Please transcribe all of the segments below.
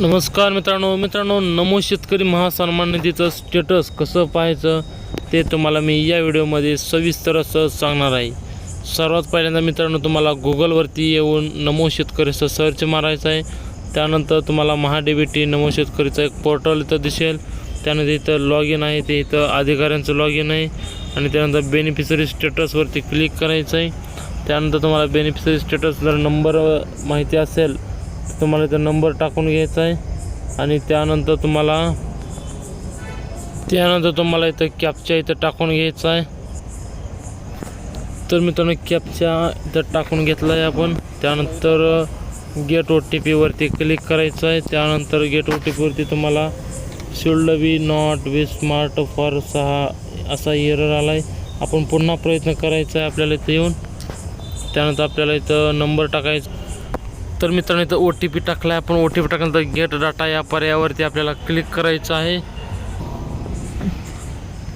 नमस्कार मित्रांनो मित्रांनो नमो शेतकरी महासन्मान निधीचं स्टेटस कसं पाहायचं ते तुम्हाला मी या व्हिडिओमध्ये सविस्तर असं सांगणार आहे. सर्वात पहिल्यांदा मित्रांनो तुम्हाला गुगलवरती येऊन नमो शेतकरीचं सर्च मारायचं आहे. त्यानंतर तुम्हाला महाडेबीटी नमो शेतकरीचं एक पोर्टल इथं दिसेल. त्यानंतर इथं लॉग इन आहे ते इथं अधिकाऱ्यांचं लॉग इन आहे. आणि त्यानंतर बेनिफिशरी स्टेटसवरती क्लिक करायचं आहे. त्यानंतर तुम्हाला बेनिफिशरी स्टेटस जर नंबर माहिती असेल तुम्हाला इथं नंबर टाकून घ्यायचा आहे. आणि त्यानंतर तुम्हाला त्यानंतर तुम्हाला इथं कॅपच्या इथं टाकून घ्यायचं आहे. तर मित्रांनो कॅपच्या इथं टाकून घेतला आहे आपण. त्यानंतर गेट ओ टी पीवरती क्लिक करायचं आहे. त्यानंतर गेट ओ टी पीवरती तुम्हाला should be not be smart for सहा असा एरर आला आहे आपण पुन्हा प्रयत्न करायचा आहे आपल्याला इथं येऊन. त्यानंतर आपल्याला इथं नंबर टाकायचा तर मित्रांनो इथं ओ टी पी टाकला आहे आपण ओ टी पी टाकल्यानंतर गेट डाटा या पर्यायावरती आपल्याला क्लिक करायचं आहे.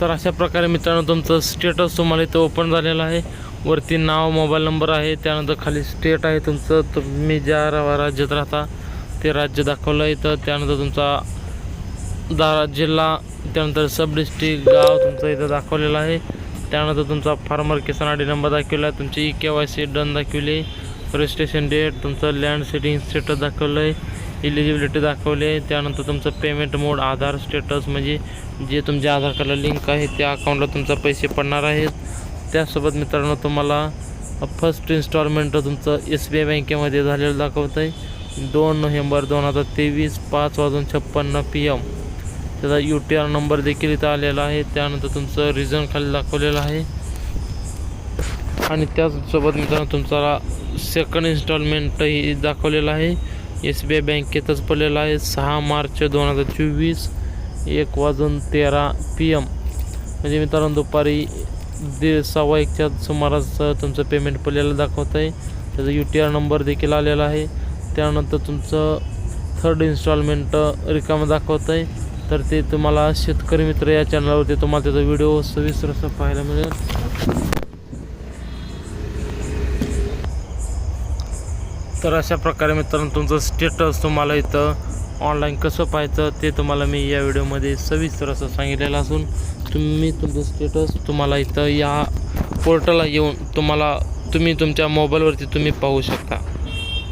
तर अशा प्रकारे मित्रांनो तुमचं स्टेटस तुम्हाला इथं ओपन झालेलं आहे. वरती नाव मोबाईल नंबर आहे. त्यानंतर खाली स्टेट आहे तुमचं. तुम्ही ज्या राज्यात राहता ते राज्य दाखवलं इथं. त्यानंतर तुमचा दारा जिल्हा त्यानंतर सब डिस्ट्रिक्ट गाव तुमचं इथं दाखवलेलं आहे. त्यानंतर तुमचा farmer Kisan I D number दाखवला आहे. तुमची E K Y C done दाखवली रजिस्ट्रेशन डेट तुमचं लँड सेटिंग स्टेटस दाखवलं आहे इलिजिबिलिटी दाखवली आहे त्यानंतर तुमचं पेमेंट मोड आधार स्टेटस म्हणजे जे तुमच्या आधार कार्डला लिंक आहे त्या अकाउंटला तुमचा पैसे पडणार आहेत. त्यासोबत मित्रांनो तुम्हाला फर्स्ट इन्स्टॉलमेंट तुमचं एस बी आय बँकेमध्ये झालेलं दाखवतं आहे दोन नोव्हेंबर दोन हजार तेवीस पाच वाजून छप्पन्न पी एम त्याचा यू टी आर नंबर देखील इथं आलेला आहे. त्यानंतर तुमचं रिझन खाली दाखवलेलं आहे. आणि त्याचसोबत मित्रांनो तुमचा सेकंड इन्स्टॉलमेंटही दाखवलेला आहे. एस बी आय बँकेतच पडलेला आहे. सहा मार्च दोन हजार चोवीस एक वाजून तेरा पी एम म्हणजे मित्रांनो दुपारी दे सव्वा एकच्या सुमारास तुमचं पेमेंट पडलेलं दाखवत आहे. त्याचा यू टी आर नंबर देखील आलेला आहे. त्यानंतर तुमचं थर्ड इन्स्टॉलमेंट रिकामं दाखवत आहे. तर ते तुम्हाला शेतकरी मित्र या चॅनलवरती तुम्हाला त्याचा व्हिडिओ सविस्तर असं पाहायला मिळेल. तर अशा प्रकारे मित्रांनो तुमचं स्टेटस तुम्हाला इथं ऑनलाईन कसं पाहायचं ते तुम्हाला मी या व्हिडिओमध्ये सविस्तर असं सांगितलेलं असून तुम्ही तुमचं स्टेटस तुम्हाला इथं या पोर्टलला येऊन तुम्हाला तुम्ही तुमच्या मोबाईलवरती तुम्ही पाहू शकता.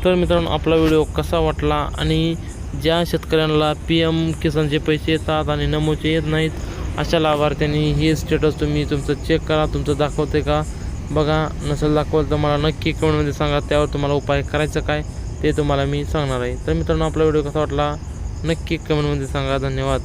तर मित्रांनो आपला व्हिडिओ कसा वाटला आणि ज्या शेतकऱ्यांना पी एम किसानचे पैसे येतात आणि नमोचे येत नाहीत अशा लाभार्थ्यांनी हे स्टेटस तुम्ही तुमचं चेक करा तुमचं दाखवते का? बघा नसेल दाखवलं तर मला नक्की कमेंटमध्ये सांगा त्यावर तुम्हाला उपाय करायचं काय ते तुम्हाला मी सांगणार आहे. तर मित्रांनो आपला व्हिडिओ कसा वाटला नक्की कमेंटमध्ये सांगा. धन्यवाद.